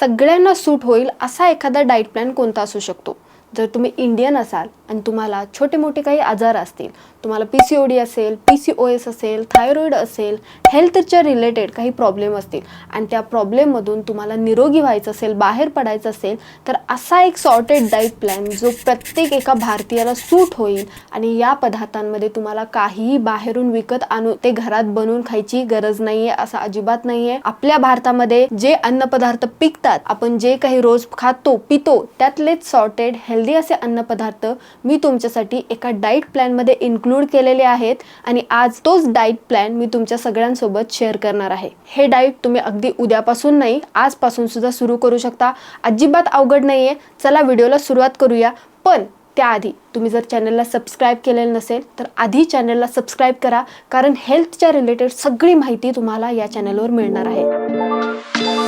सगळ्यांना सूट होईल असा एखादा डाईट प्लॅन कोणता असू शकतो. जर तुम्ही इंडियन असाल आणि तुम्हाला छोटे मोठे काही आजार असतील तुम्हाला पी सी ओ डी असेल पी सी ओ एस असेल थायरॉईड असेल हेल्थच्या रिलेटेड काही प्रॉब्लेम असतील. आणि त्या प्रॉब्लेममधून तुम्हाला निरोगी व्हायचं असेल बाहेर पडायचं असेल तर असा एक सॉर्टेड डाईट प्लॅन जो प्रत्येक एका भारतीयाला सूट होईल आणि या पदार्थांमध्ये तुम्हाला काहीही बाहेरून विकत आणून ते घरात बनवून खायची गरज नाही आहे असं अजिबात नाही आहे आपल्या भारतामध्ये जे अन्नपदार्थ पिकतात आपण जे काही रोज खातो पितो त्यातलेच सॉर्टेड हेल्दी असे अन्नपदार्थ मी तुमच्यासाठी एका डाईट प्लॅनमध्ये इन्क्लूड केलेले आहेत आणि आज तोच डाईट प्लॅन मी तुमच्या सगळ्यांसोबत शेअर करणार आहे. हे डाईट तुम्ही अगदी उद्यापासून नाही आजपासून सुद्धा सुरू करू शकता. अजिबात अवघड नाहीये. चला व्हिडिओला सुरुवात करूया. पण त्याआधी तुम्ही जर चॅनलला सबस्क्राईब केलेलं नसेल तर आधी चॅनलला सबस्क्राईब करा. कारण हेल्थच्या रिलेटेड सगळी माहिती तुम्हाला या चॅनलवर मिळणार आहे.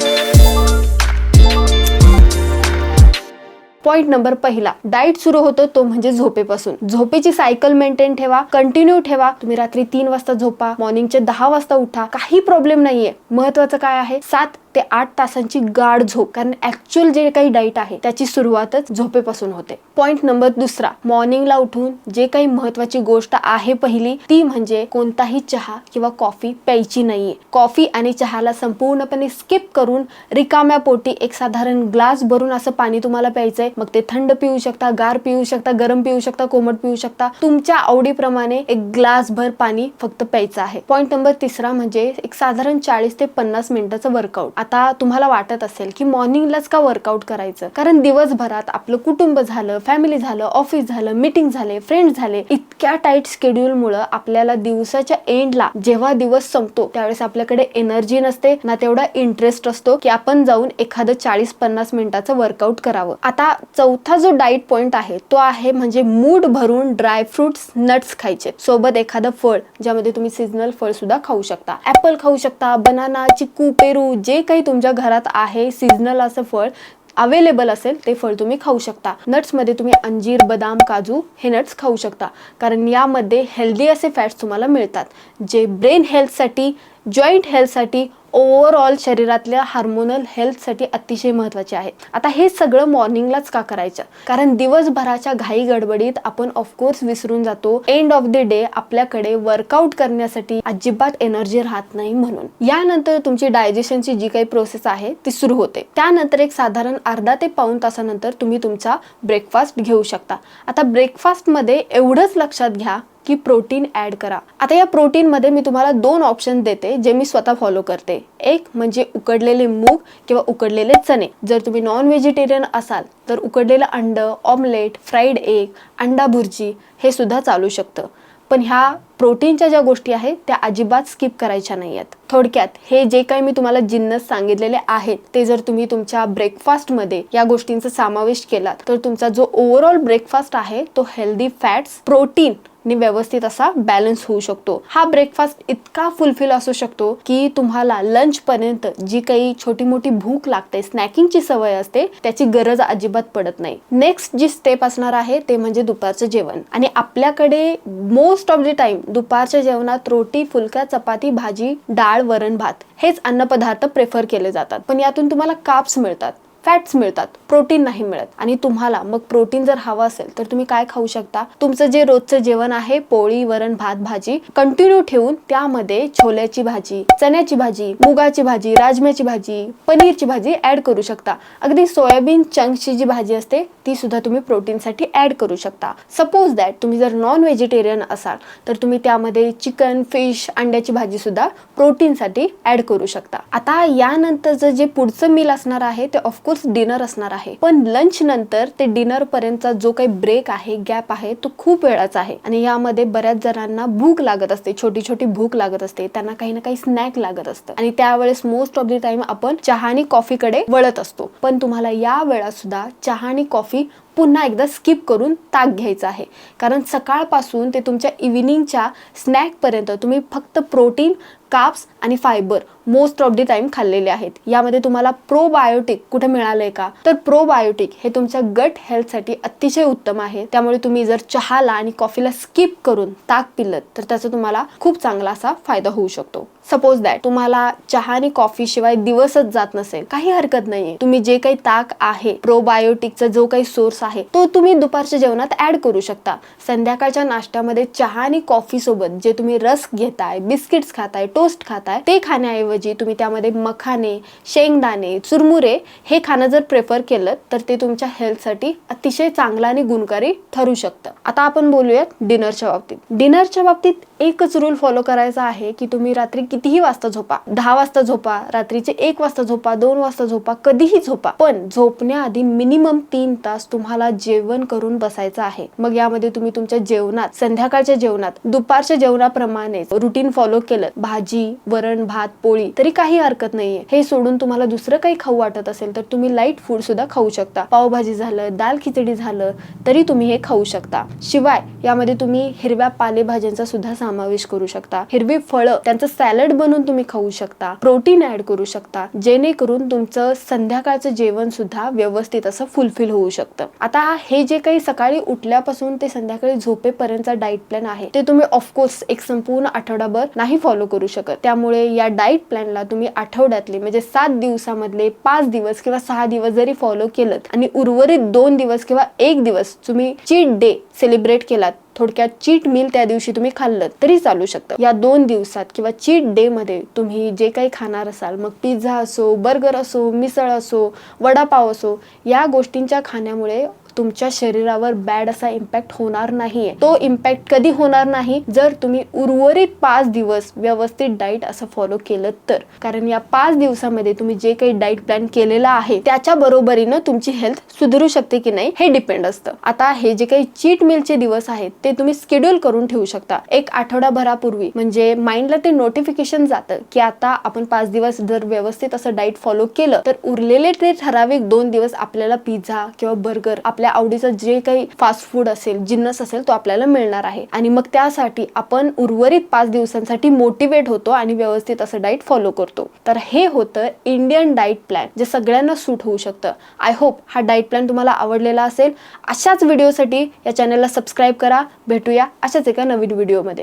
पॉईंट नंबर पहिला. डाएट सुरू होतो तो म्हणजे झोपेपासून. झोपेची सायकल मेंटेन ठेवा कंटिन्यू ठेवा. तुम्ही रात्री तीन वाजता झोपा मॉर्निंगचे दहा वाजता उठा. काही प्रॉब्लेम नाहीये. महत्वाचं काय आहे? सात ते आठ तासांची गाढ झोप कारण ऍक्च्युअल जे काही डाईट आहे त्याची सुरुवातच झोपेपासून होते. पॉइंट नंबर दुसरा मॉर्निंगला उठून जे काही महत्वाची गोष्ट आहे पहिली ती म्हणजे कोणताही चहा किंवा कॉफी प्यायची नाहीये. कॉफी आणि चहाला संपूर्णपणे स्किप करून रिकाम्या पोटी एक साधारण ग्लास भरून असं पाणी तुम्हाला प्यायचंय मग ते थंड पिऊ शकता गार पिऊ शकता गरम पिऊ शकता कोमट पिऊ शकता तुमच्या आवडीप्रमाणे एक ग्लास भर पाणी फक्त प्यायचं आहे. पॉइंट नंबर तिसरा म्हणजे एक साधारण चाळीस ते पन्नास मिनिटाचं वर्कआउट आता तुम्हाला वाटत असेल की मॉर्निंगलाच का वर्कआउट करायचं? कारण दिवसभरात आपलं कुटुंब झालं फॅमिली झालं ऑफिस झालं मीटिंग झाले फ्रेंड झाले इतक्या टाईट स्केड्यूलमुळं आपल्याला दिवसाच्या एंडला जेव्हा दिवस संपतो त्यावेळेस आपल्याकडे एनर्जी नसते ना तेवढा इंटरेस्ट असतो की आपण जाऊन एखादं चाळीस पन्नास मिनिटाचं वर्कआउट करावं. आता चौथा जो डाईट पॉइंट आहे तो आहे म्हणजे मूड भरून ड्राय फ्रुट्स नट्स खायचे. सोबत एखादं फळ ज्यामध्ये तुम्ही सीजनल फळ सुद्धा खाऊ शकता. ऍपल खाऊ शकता बनाना चिकू पेरू जे काही तुमच्या घरात आहे सीजनल असं फळ अवेलेबल असेल ते फळ तुम्ही खाऊ शकता. नट्समध्ये तुम्ही अंजीर बदाम काजू हे नट्स खाऊ शकता. कारण यामध्ये हेल्दी असे फॅट्स तुम्हाला मिळतात. जे ब्रेन हेल्थसाठी जॉईंट हेल्थसाठी ओव्हरऑल शरीरातल्या हार्मोनल हेल्थसाठी अतिशय महत्त्वाचे आहे. आता हे सगळं मॉर्निंगलाच का करायचं? कारण दिवसभराच्या घाई गडबडीत आपण ऑफकोर्स विसरून जातो. एंड ऑफ द डे आपल्याकडे वर्कआउट करण्यासाठी अजिबात एनर्जी राहत नाही म्हणून. यानंतर तुमची डायजेशनची जी काही प्रोसेस आहे ती सुरू होते. त्यानंतर एक साधारण अर्धा ते पाऊन तासानंतर तुम्ही तुमचा ब्रेकफास्ट घेऊ शकता. आता ब्रेकफास्टमध्ये एवढंच लक्षात घ्या की प्रोटीन ऍड करा. आता या प्रोटीनमध्ये मी तुम्हाला दोन ऑप्शन देते जे मी स्वतः फॉलो करते. एक म्हणजे उकडलेले मूग किंवा उकडलेले चणे. जर तुम्ही नॉन व्हेजिटेरियन असाल तर उकडलेलं अंड ऑमलेट फ्राईड एग अंडा भुर्जी हे सुद्धा चालू शकतं. पण ह्या प्रोटीनच्या ज्या गोष्टी आहेत त्या अजिबात स्किप करायच्या नाही आहेत थोडक्यात हे जे काही मी तुम्हाला जिन्नस सांगितलेले आहेत ते जर तुम्ही तुमच्या ब्रेकफास्टमध्ये या गोष्टींचा समावेश केलात तर तुमचा जो ओव्हरऑल ब्रेकफास्ट आहे तो हेल्दी फॅट्स प्रोटीन नि व्यवस्थित असा बॅलन्स होऊ शकतो. हा ब्रेकफास्ट इतका फुलफिल असू शकतो की तुम्हाला लंच पर्यंत जी काही छोटी मोठी भूक लागते स्नॅकिंगची सवय असते त्याची गरज अजिबात पडत नाही. नेक्स्ट जी स्टेप असणार आहे ते म्हणजे दुपारचं जेवण. आणि आपल्याकडे मोस्ट ऑफ द टाइम दुपारच्या जेवणात रोटी फुलका चपाती भाजी डाळ वरण भात हेच अन्नपदार्थ प्रेफर केले जातात. पण यातून तुम्हाला काप्स मिळतात. फॅट्स मिळतात प्रोटीन नाही मिळत. आणि तुम्हाला मग प्रोटीन जर हवं असेल तर तुम्ही काय खाऊ शकता? तुमचं जे रोजचं जेवण आहे पोळी वरण भात भाजी कंटिन्यू ठेवून त्यामध्ये छोल्याची भाजी चण्याची भाजी मुगाची भाजी राजम्याची भाजी पनीरची भाजी ऍड करू शकता. अगदी सोयाबीन चंक्सची जी भाजी असते ती सुद्धा तुम्ही प्रोटीनसाठी ऍड करू शकता. सपोज दॅट तुम्ही जर नॉन व्हेजिटेरियन असाल तर तुम्ही त्यामध्ये चिकन फिश अंड्याची भाजी सुद्धा प्रोटीनसाठी ऍड करू शकता. आता यानंतरचं जे पुढचं मिल असणार आहे ते ऑफकोर्स ऑफकोर्स डिनर असणार आहे. पण लंच नंतर ते डिनर पर्यंतचा जो काही ब्रेक आहे गॅप आहे तो खूप वेळाचा आहे. आणि यामध्ये बऱ्याच जणांना भूक लागत असते. छोटी छोटी भूक लागत असते. त्यांना काही ना काही स्नॅक लागत असतं. आणि त्यावेळेस मोस्ट ऑफ द टाइम आपण चहा आणि कॉफीकडे वळत असतो. पण तुम्हाला या वेळा सुद्धा चहा आणि कॉफी पुन्हा एकदा स्किप करून ताक घ्यायचा आहे. कारण सकाळपासून ते तुमच्या इव्हिनिंगच्या स्नॅकपर्यंत तुम्ही फक्त प्रोटीन काप्स आणि fibre most of the time खाल्लेले आहेत. यामध्ये तुम्हाला प्रोबायोटिक कुठे मिळालंय का? तर प्रोबायोटिक हे तुमच्या गट हेल्थसाठी अतिशय उत्तम आहे. त्यामुळे तुम्ही जर चहाला आणि कॉफीला स्किप करून ताक पिलत तर त्याचा तुम्हाला खूप चांगला असा फायदा होऊ शकतो. सपोज दॅट तुम्हाला चहा आणि कॉफी शिवाय दिवसच जात नसेल. काही हरकत नाहीये. तुम्ही जे काही ताक आहे प्रोबायोटिकचा जो काही सोर्स आहे तो तुम्ही दुपारच्या जेवणात ऍड करू शकता. संध्याकाळच्या नाश्त्यामध्ये चहा आणि कॉफी सोबत जे तुम्ही रस घेताय बिस्किट्स खाताय टोस्ट खाताय ते खाण्याऐवजी तुम्ही त्यामध्ये मखाने शेंगदाणे चुरमुरे हे खाणं जर प्रेफर केलं तर ते तुमच्या हेल्थसाठी अतिशय चांगलं आणि गुणकारी ठरू शकतं. आता आपण बोलूयात डिनरच्या बाबतीत. डिनरच्या बाबतीत एकच रूल फॉलो करायचा आहे की तुम्ही रात्री कितीही वाजता झोपा दहा वाजता झोपा रात्रीचे एक वाजता झोपा दोन वाजता झोपा कधीही झोपा पण झोपण्याआधी मिनिमम तीन तास तुम्हाला जेवण करून बसायचं आहे. मग यामध्ये तुम्ही तुमच्या जेवणात संध्याकाळच्या जेवणात दुपारच्या जेवणाप्रमाणे रुटीन फॉलो केलं. भाजी वरण भात पोळी तरी काही हरकत नाहीये. हे सोडून तुम्हाला दुसरं काही खाऊ वाटत असेल तर तुम्ही लाइट फूड सुद्धा खाऊ शकता. पावभाजी झालं दाल खिचडी झालं तरी तुम्ही हे खाऊ शकता. शिवाय यामध्ये तुम्ही हिरव्या पालेभाज्यांचा सुद्धा समावेश करू शकता. हिरवी फळं त्यांचं सॅलड बनवून तुम्ही खाऊ शकता प्रोटीन ऍड करू शकता जेणेकरून तुमचं संध्याकाळचं जेवण सुद्धा व्यवस्थित असं फुलफिल होऊ शकतं. आता हे जे काही सकाळी उठल्यापासून ते संध्याकाळी झोपेपर्यंतचा डाएट प्लॅन आहे ते तुम्ही ऑफकोर्स एक संपूर्ण आठवडाभर नाही फॉलो करू शकत. त्यामुळे या डाएट प्लॅनला तुम्ही आठवड्यातले म्हणजे सात दिवसामधले पाच दिवस किंवा सहा दिवस जरी फॉलो केलं आणि उर्वरित दोन दिवस किंवा एक दिवस तुम्ही चीट डे सेलिब्रेट केलात थोडक्यात चीट मील त्या दिवशी तुम्ही खाल्लं तरी चालू शकतं. या दोन दिवसात किंवा चीट डे मध्ये तुम्ही जे काही खाणार असाल मग पिझ्झा असो बर्गर असो मिसळ असो वडापाव असो या गोष्टींच्या खाण्यामुळे तुमच्या शरीरावर बॅड असा इम्पॅक्ट होणार नाहीये. तो इम्पॅक्ट कधी होणार नाही? जर तुम्ही उर्वरित पाच दिवस व्यवस्थित डाईट असं फॉलो केलं तर. कारण या पाच दिवसामध्ये तुम्ही जे काही डाईट प्लॅन केलेला आहे त्याच्या बरोबरीनं तुमची हेल्थ सुधरू शकते की नाही हे डिपेंड असतं. आता हे जे काही चीट मिलचे दिवस आहेत ते तुम्ही स्केड्यूल करून ठेवू शकता. एक आठवडाभरापूर्वी म्हणजे माइंडला ते नोटिफिकेशन जातं की आता आपण पाच दिवस जर व्यवस्थित असं डाईट फॉलो केलं तर उरलेले ते ठराविक दोन दिवस आपल्याला पिझ्झा किंवा बर्गर आपल्या आवडीचं जे काही फास्ट फूड असेल जिन्नस असेल तो आपल्याला मिळणार आहे. आणि मग त्यासाठी आपण उर्वरित पाच दिवसांसाठी मोटिवेट होतो आणि व्यवस्थित असं डाईट फॉलो करतो. तर हे होतं इंडियन डाईट प्लॅन जे सगळ्यांना सूट होऊ शकतं. आय होप हा डाईट प्लॅन तुम्हाला आवडलेला असेल. अशाच व्हिडिओसाठी या चॅनलला सबस्क्राईब करा. भेटूया अशाच एका नवीन व्हिडिओमध्ये